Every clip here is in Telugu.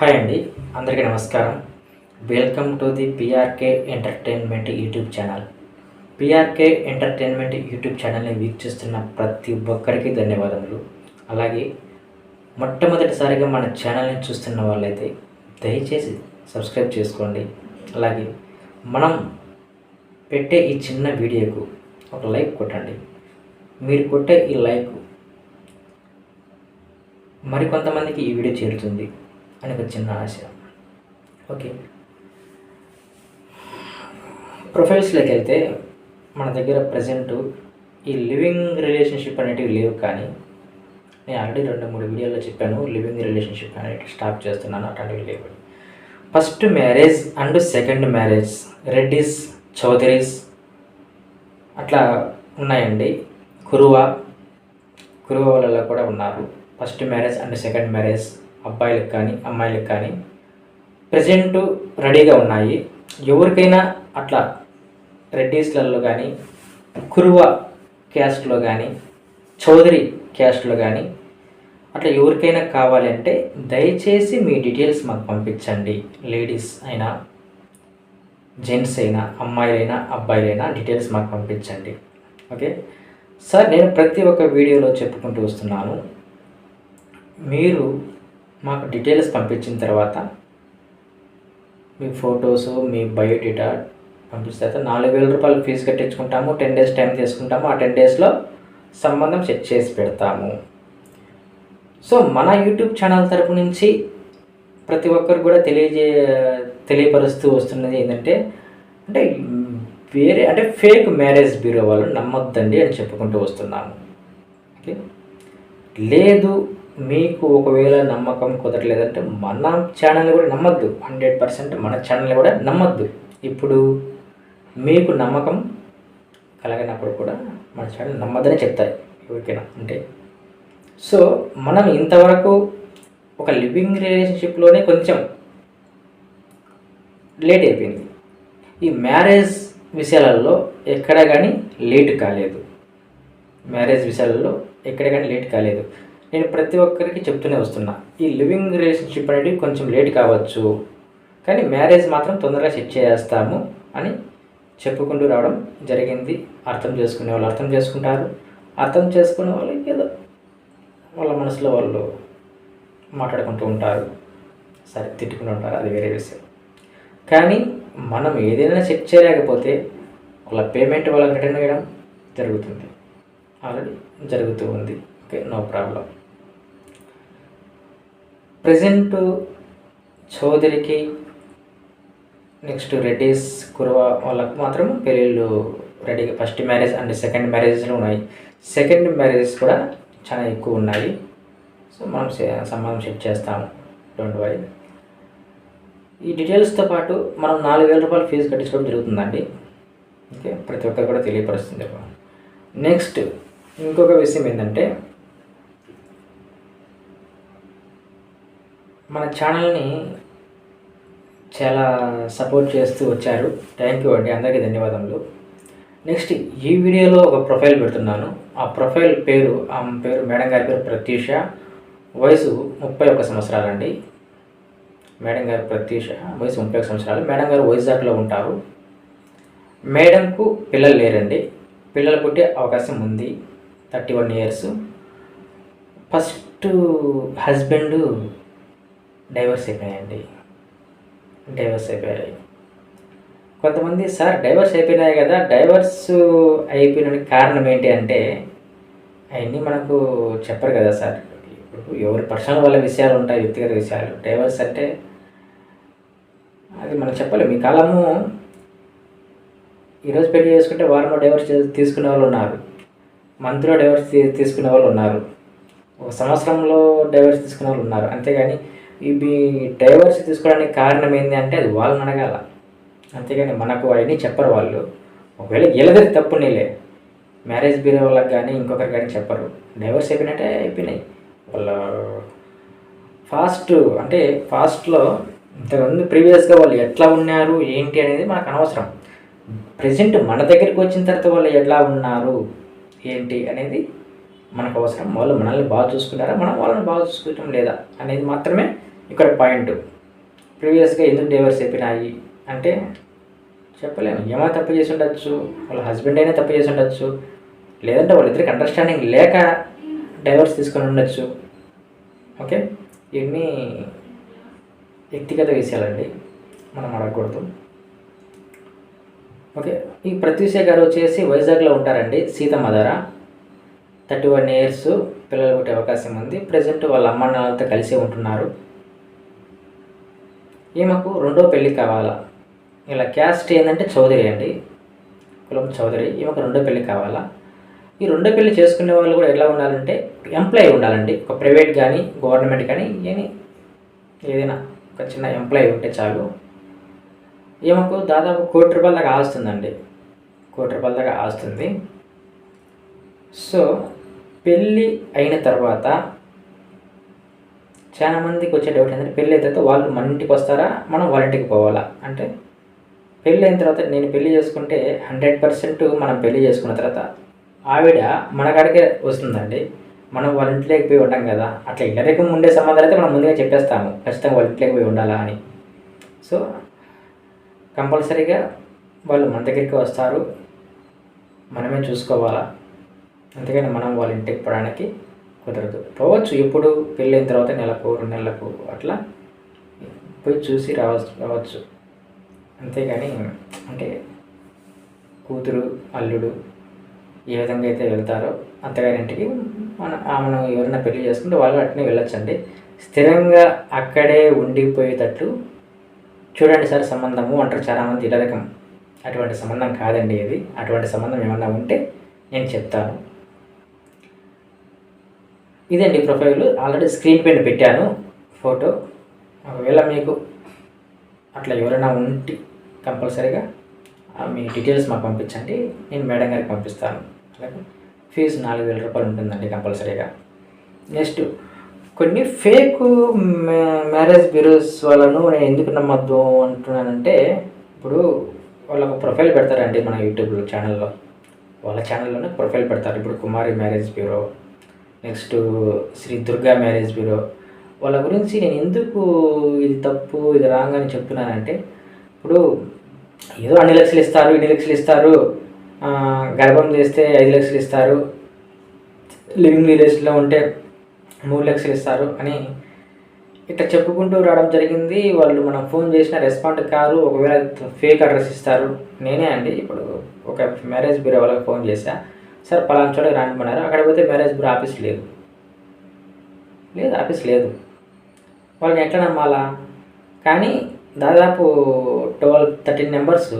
హాయ్ అండి అందరికీ నమస్కారం. Welcome to the PRK entertainment YouTube channel. PRK entertainment YouTube ఛానల్ని వీక్షిస్తున్న ప్రతి ఒక్కరికి ధన్యవాదములు. అలాగే మొట్టమొదటిసారిగా మన ఛానల్ని చూస్తున్న వాళ్ళైతే దయచేసి సబ్స్క్రైబ్ చేసుకోండి. అలాగే మనం పెట్టే ఈ చిన్న వీడియోకు ఒక లైక్ కొట్టండి. మీరు కొట్టే ఈ లైక్ మరికొంతమందికి ఈ వీడియో చేరుతుంది. అని ఒక చిన్న ఆశ. ఓకే. ప్రొఫైల్స్లోకి వెళ్తే మన దగ్గర ప్రజెంట్ ఈ లివింగ్ రిలేషన్షిప్ అనేటివి లేవు కానీ నేను ఆల్రెడీ రెండు మూడు వీడియోలో చెప్పాను లివింగ్ రిలేషన్షిప్ అనేవి స్టాప్ చేస్తున్నాను అట్లాంటివి లేవు. First marriage and second marriage Reddys Chowdarys అట్లా ఉన్నాయండి. కురువ కురువ వాళ్ళలో కూడా ఉన్నారు. First marriage and second marriage అబ్బాయిలకు కానీ అమ్మాయిలకు కానీ ప్రజెంట్ రెడీగా ఉన్నాయి. ఎవరికైనా అట్లా రెడ్డీస్లలో కానీ కురువ క్యాస్ట్లో కానీ చౌదరి క్యాస్ట్లో కానీ అట్లా ఎవరికైనా కావాలి అంటే దయచేసి మీ డీటెయిల్స్ మాకు పంపించండి. లేడీస్ అయినా జెంట్స్ అయినా అమ్మాయిలైనా అబ్బాయిలైనా డీటెయిల్స్ మాకు పంపించండి. ఓకే సార్ నేను ప్రతి ఒక్క వీడియోలో చెప్పుకుంటూ వస్తున్నాను. మీరు మాకు డీటెయిల్స్ పంపించిన తర్వాత మీ ఫొటోస్ మీ బయోడేటా పంపించిన తర్వాత నాలుగు వేల రూపాయలు ఫీజు కట్టించుకుంటాము టెన్ డేస్ టైం తీసుకుంటాము ఆ టెన్ డేస్లో సంబంధం సెట్ చేసి పెడతాము. సో మన యూట్యూబ్ ఛానల్ తరపు నుంచి ప్రతి ఒక్కరు కూడా తెలియజే తెలియపరుస్తూ వస్తున్నది ఏంటంటే అంటే వేరే అంటే ఫేక్ మ్యారేజ్ బ్యూరో వాళ్ళు నమ్మొద్దండి అని చెప్పుకుంటూ వస్తున్నాము. ఓకే లేదు మీకు ఒకవేళ నమ్మకం కుదరలేదంటే మన ఛానల్ కూడా నమ్మద్దు. హండ్రెడ్ పర్సెంట్ మన ఛానల్ కూడా నమ్మద్దు. ఇప్పుడు మీకు నమ్మకం కలగనప్పుడు కూడా మన ఛానల్ నమ్మద్దని చెప్తారు. ఎవరికైనా అంటే. సో మనం ఇంతవరకు ఒక లివింగ్ రిలేషన్షిప్లోనే కొంచెం లేట్ అయిపోయింది. ఈ మ్యారేజ్ విషయాలలో ఎక్కడ కానీ లేట్ కాలేదు. మ్యారేజ్ విషయాలలో ఎక్కడ కానీ లేట్ కాలేదు. నేను ప్రతి ఒక్కరికి చెప్తూనే వస్తున్నా. ఈ లివింగ్ రిలేషన్షిప్ అనేది కొంచెం లేట్ కావచ్చు. కానీ మ్యారేజ్ మాత్రం తొందరగా సెట్ చేస్తాము అని చెప్పుకుంటూ రావడం జరిగింది. అర్థం చేసుకునే వాళ్ళు అర్థం చేసుకుంటారు. అర్థం చేసుకునే వాళ్ళకి ఏదో వాళ్ళ మనసులో వాళ్ళు మాట్లాడుకుంటూ ఉంటారు. సరే తిట్టుకుంటూ ఉంటారు. అది వేరే విషయం. కానీ మనం ఏదైనా సెట్ చేయలేకపోతే వాళ్ళ పేమెంట్ వాళ్ళకి రిటర్న్ వేయడం జరుగుతుంది. ఆల్రెడీ జరుగుతూ ఉంది. Okay no problem. ప్రజెంట్ చౌదరికి నెక్స్ట్ రెడ్డిస్ కురవ వాళ్ళకు మాత్రం పెళ్ళిళ్ళు రెడీగా ఫస్ట్ మ్యారేజ్ అండ్ సెకండ్ మ్యారేజెస్లో ఉన్నాయి. సెకండ్ మ్యారేజెస్ కూడా చాలా ఎక్కువ ఉన్నాయి. సో మనం సంబంధం సెట్ చేస్తాము. Don't worry. ఈ డీటెయిల్స్తో పాటు మనం నాలుగు వేల రూపాయలు ఫీజు కట్టించడం జరుగుతుందండి. ఓకే ప్రతి ఒక్కరు కూడా తెలియపరుస్తుంది. నెక్స్ట్ ఇంకొక విషయం ఏంటంటే మన ఛానల్ని చాలా సపోర్ట్ చేస్తూ వచ్చారు థ్యాంక్ యూ అండి. అందరికీ ధన్యవాదములు. నెక్స్ట్ ఈ వీడియోలో ఒక ప్రొఫైల్ పెడుతున్నాను. ఆ ప్రొఫైల్ పేరు ఆమె పేరు మేడం గారి పేరు ప్రత్యూష. వయసు ముప్పై ఒక్క సంవత్సరాలండి. మేడం గారు ప్రత్యూష వయసు ముప్పై ఒక్క సంవత్సరాలు. మేడం గారు వైజాగ్లో ఉంటారు. మేడంకు పిల్లలు లేరండి. పిల్లలు పుట్టే అవకాశం ఉంది. Thirty one years. First husband divorce అయిపోయాయండి. డైవర్స్ అయిపోయాయి. కొంతమంది సార్ డైవర్స్ అయిపోయినాయి కదా డైవర్స్ అయిపోయిన కారణం ఏంటి అంటే అవన్నీ మనకు చెప్పరు కదా సార్. ఇప్పుడు ఎవరి పర్సనల్ వాళ్ళ విషయాలు ఉంటాయి వ్యక్తిగత విషయాలు. డైవర్స్ అంటే అది మనం చెప్పలేము ఈ కాలము ఈరోజు పెళ్ళి చేసుకుంటే వారంలో డైవర్స్ తీసుకునే వాళ్ళు ఉన్నారు. మంత్లో డైవర్స్ తీసుకునే వాళ్ళు ఉన్నారు. ఒక సంవత్సరంలో డైవర్స్ తీసుకునే వాళ్ళు ఉన్నారు. అంతేగాని ఇవి డైవర్స్ తీసుకోవడానికి కారణం ఏంటి అంటే అది వాళ్ళని అడగాల. అంతేగాని మనకు అవన్నీ చెప్పరు వాళ్ళు. ఒకవేళ వీళ్ళది తప్పు నీలే. మ్యారేజ్ బ్యూరో వాళ్ళకి కానీ ఇంకొకరికి కానీ చెప్పరు. డైవర్స్ అయిపోయినట్టే అయిపోయినాయి. వాళ్ళ ఫాస్ట్ అంటే ఫాస్ట్లో ఇంతకుముందు ప్రీవియస్గా వాళ్ళు ఎట్లా ఉన్నారు ఏంటి అనేది మనకు అనవసరం. ప్రజెంట్ మన దగ్గరికి వచ్చిన తర్వాత వాళ్ళు ఎట్లా ఉన్నారు ఏంటి అనేది మనకు అవసరం. వాళ్ళు మనల్ని బాగా చూసుకున్నారా మనం వాళ్ళని బాగా చూసుకోవటం లేదా అనేది మాత్రమే ఇక్కడ పాయింట్. ప్రీవియస్గా ఎందుకు డైవర్స్ అయిపోయినాయి అంటే చెప్పలేము. ఏమో తప్పు చేసి ఉండొచ్చు? వాళ్ళ హస్బెండ్ అయినా తప్పు చేసి ఉండొచ్చు? లేదంటే వాళ్ళిద్దరికి అండర్స్టాండింగ్ లేక డైవర్స్ తీసుకొని ఉండొచ్చు? ఓకే? ఇవన్నీ వ్యక్తిగత విషయాలండి. మనం అడగకూడదు. ఓకే? ఈ ప్రత్యూష గారు వచ్చేసి వైజాగ్లో ఉంటారండి సీతమ్మ ధర థర్టీ వన్ ఇయర్స్ పిల్లలు పుట్టే అవకాశం ఉంది. ప్రజెంట్ వాళ్ళ అమ్మ నాన్నలతో కలిసి ఉంటున్నారు. ఈమెకు రెండో పెళ్ళి కావాలా? ఇలా క్యాస్ట్ ఏంటంటే చౌదరి అండి. కులం చౌదరి. ఈమెకు రెండో పెళ్ళి కావాలా? ఈ రెండో పెళ్ళి చేసుకునే వాళ్ళు కూడా ఎలా ఉండాలంటే ఎంప్లాయీ ఉండాలండి. ఒక ప్రైవేట్ కానీ గవర్నమెంట్ కానీ ఏని ఏదైనా ఒక చిన్న ఎంప్లాయీ ఉంటే చాలు. ఈమెకు దాదాపు కోటి రూపాయల దాకా ఆస్తుందండి. కోటి రూపాయల దాకా ఆస్తుంది. సో పెళ్ళి అయిన తర్వాత చాలా మందికి వచ్చే డౌట్ ఏంటంటే పెళ్ళి అయిన తర్వాత వాళ్ళు మన ఇంటికి వస్తారా? మనం వాళ్ళ ఇంటికి పోవాలా? అంటే పెళ్ళి అయిన తర్వాత నేను పెళ్ళి చేసుకుంటే హండ్రెడ్ పర్సెంట్ మనం పెళ్ళి చేసుకున్న తర్వాత ఆవిడ మన కాడికే వస్తుందండి. మనం వాళ్ళ ఇంట్లోకి పోయి ఉంటాం కదా. అట్లా ఇల్లరికం ఉండే సంబంధాలు అయితే మనం ముందుగా చెప్పేస్తాము. ఖచ్చితంగా వాళ్ళ ఇంట్లోకి పోయి ఉండాలా అని. సో కంపల్సరీగా వాళ్ళు మన దగ్గరికి వస్తారు. మనమే చూసుకోవాలా. అందుకని మనం వాళ్ళ ఇంటికి పోవడానికి కుదరదు. పోవచ్చు ఎప్పుడు పెళ్ళైన తర్వాత నెలకు రెండు నెలలకు అట్లా పోయి చూసి రావచ్చు రావచ్చు. అంతేగాని అంటే కూతురు అల్లుడు ఏ విధంగా అయితే వెళ్తారో అత్తగారింటికి మన ఆమెను ఎవరైనా పెళ్ళి చేసుకుంటే వాళ్ళు అట్నే వెళ్ళొచ్చండి. స్థిరంగా అక్కడే ఉండిపోయేటట్లు చూడండి సార్ సంబంధము అంటారు చాలామంది ఇలా రకం అటువంటి సంబంధం కాదండి ఇది. అటువంటి సంబంధం ఏమన్నా ఉంటే నేను చెప్తాను. ఇదండి ప్రొఫైల్. ఆల్రెడీ స్క్రీన్ పైన పెట్టాను ఫోటో. ఒకవేళ మీకు అట్లా ఎవరైనా ఉంటే కంపల్సరీగా మీ డీటెయిల్స్ మాకు పంపించండి. నేను మేడం గారికి పంపిస్తాను. అలాగే ఫీజు నాలుగు వేల రూపాయలు ఉంటుందండి కంపల్సరీగా. నెక్స్ట్ కొన్ని ఫేక్ మ్యారేజ్ బ్యూరోస్ వాళ్ళను నేను ఎందుకు నమ్మద్దు అంటున్నానంటే ఇప్పుడు వాళ్ళకు ప్రొఫైల్ పెడతారండి మన యూట్యూబ్ ఛానల్లో. వాళ్ళ ఛానల్లోనే ప్రొఫైల్ పెడతారు. ఇప్పుడు Kumari marriage bureau next Shri Durga marriage bureau. వాళ్ళ గురించి నేను ఎందుకు ఇది తప్పు ఇది రాంగ్ అని చెప్తున్నానంటే ఇప్పుడు ఏదో అన్ని లక్షలు ఇస్తారు ఇన్ని లక్షలు ఇస్తారు గర్భం చేస్తే ఐదు లక్షలు ఇస్తారు లివింగ్ విలేజ్లో ఉంటే మూడు లక్షలు ఇస్తారు అని ఇట్లా చెప్పుకుంటూ రావడం జరిగింది. వాళ్ళు మనం ఫోన్ చేసిన రెస్పాండ్ కారు ఒకవేళ ఫేక్ అడ్రస్ ఇస్తారు. నేనే అండి ఇప్పుడు ఒక మ్యారేజ్ బ్యూరో వాళ్ళకి ఫోన్ చేశా. సార్ పలానా చోట రానిమన్నారు అక్కడ పోతే మ్యారేజ్ బ్యూరో ఆఫీస్ లేదు. లేదు ఆఫీస్ లేదు. వాళ్ళని ఎట్లా నమ్మాలా? కానీ దాదాపు ట్వెల్వ్ థర్టీన్ నెంబర్స్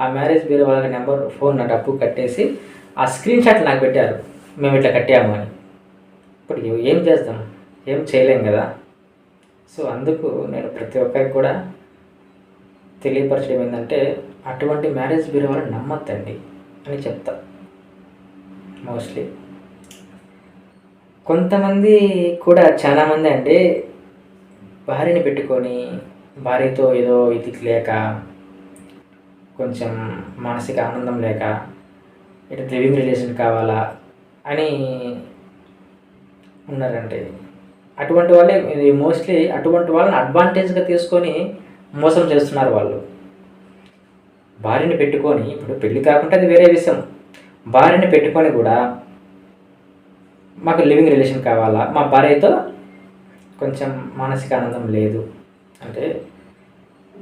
ఆ మ్యారేజ్ బ్యూరో వాళ్ళ నెంబర్ ఫోన్ నా డబ్బు కట్టేసి ఆ స్క్రీన్ షాట్ నాకు పెట్టారు. మేము ఇట్లా కట్టాము అని. ఇప్పుడు ఏం చేస్తాం ఏం చేయలేం కదా? సో అందుకు నేను ప్రతి ఒక్కరికి కూడా తెలియపరచడం ఏంటంటే అటువంటి మ్యారేజ్ బ్యూరో వాళ్ళని నమ్మద్దండి అని చెప్తాను మోస్ట్లీ కొంతమంది కూడా చాలామంది అంటే భార్యని పెట్టుకొని భార్యతో ఏదో ఇది లేక కొంచెం మానసిక ఆనందం లేక ఇటు లివింగ్ రిలేషన్ కావాలా అని ఉన్నారంటే అటువంటి వాళ్ళే ఇది మోస్ట్లీ అటువంటి వాళ్ళని అడ్వాంటేజ్గా తీసుకొని మోసం చేస్తున్నారు వాళ్ళు. భార్యని పెట్టుకొని ఇప్పుడు పెళ్ళి కాకుండా అది వేరే విషయం. భార్యని పెట్టుకొని కూడా మాకు లివింగ్ రిలేషన్ కావాలా? మా భార్యతో కొంచెం మానసిక ఆనందం లేదు. అంటే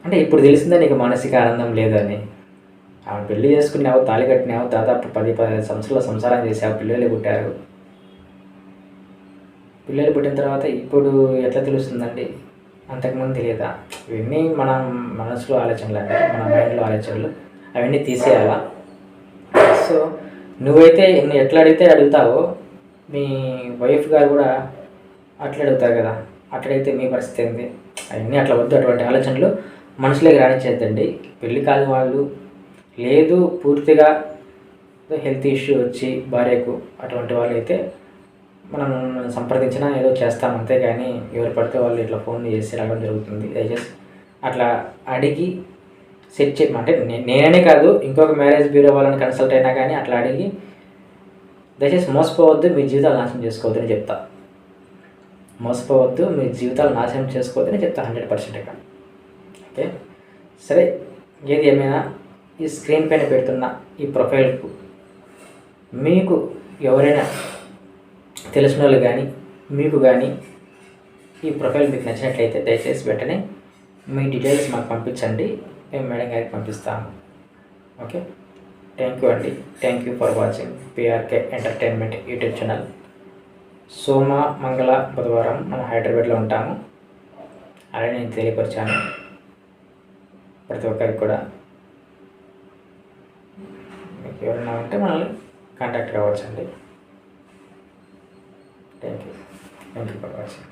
అంటే ఇప్పుడు తెలిసిందే నీకు మానసిక ఆనందం లేదని. ఆమె పెళ్ళి చేసుకున్నావు తాళి కట్టినావు దాదాపు పది పదిహేను సంవత్సరాల సంసారం చేసావు పిల్లలు పుట్టారు. పిల్లలు పుట్టిన తర్వాత ఇప్పుడు ఎట్లా తెలుస్తుందండి? అంతకుముందు తెలియదా ఇవన్నీ మన మనసులో ఆలోచనలు అంటే మన మైండ్లో ఆలోచనలు. అవన్నీ తీసేయాలా? సో నువ్వైతే నువ్వు ఎట్లా అడిగితే అడుగుతావో మీ వైఫ్ గారు కూడా అట్లా అడుగుతారు కదా. అట్లయితే మీ పరిస్థితి ఏంది? అవన్నీ అట్లా వద్దు అటువంటి ఆలోచనలు మనసులోకి రానిచ్చేద్దండి. పెళ్ళి కాని వాళ్ళు లేదు పూర్తిగా హెల్త్ ఇష్యూ వచ్చి భార్యకు అటువంటి వాళ్ళు అయితే మనం సంప్రదించినా ఏదో చేస్తాం అంతే కానీ ఎవరు పడితే వాళ్ళు ఇట్లా ఫోన్ చేసి రావడం జరుగుతుంది. దయచేసి అట్లా అడిగి సెట్ చే అంటే నేననే కాదు ఇంకొక మ్యారేజ్ బ్యూరో వాళ్ళని కన్సల్ట్ అయినా కానీ అట్లా అడిగి దయచేసి మోసపోవద్దు మీ జీవితాలు నాశనం చేసుకోవద్దు అని చెప్తా. మోసపోవద్దు మీ జీవితాలు నాశనం చేసుకోవద్దని చెప్తాను హండ్రెడ్ పర్సెంట్ ఇక ఓకే? సరే ఏది ఏమైనా ఈ స్క్రీన్ పైన పెడుతున్న ఈ ప్రొఫైల్కు మీకు ఎవరైనా తెలిసిన వాళ్ళు కానీ మీకు కానీ ఈ ప్రొఫైల్ మీకు నచ్చినట్లయితే దయచేసి వెంటనే మీ డీటెయిల్స్ మాకు పంపించండి. మేము మేడం గారికి పంపిస్తాము. ఓకే? థ్యాంక్ యూ అండి. Thank you for watching PRK entertainment YouTube channel సోమ మంగళ బుధవారం మనం హైదరాబాద్లో ఉంటాము. అలాగే నేను తెలియపరిచాను ప్రతి ఒక్కరికి కూడా. మీకు ఎవరైనా ఉంటే మనల్ని contact కావచ్చండి thank you thank you for watching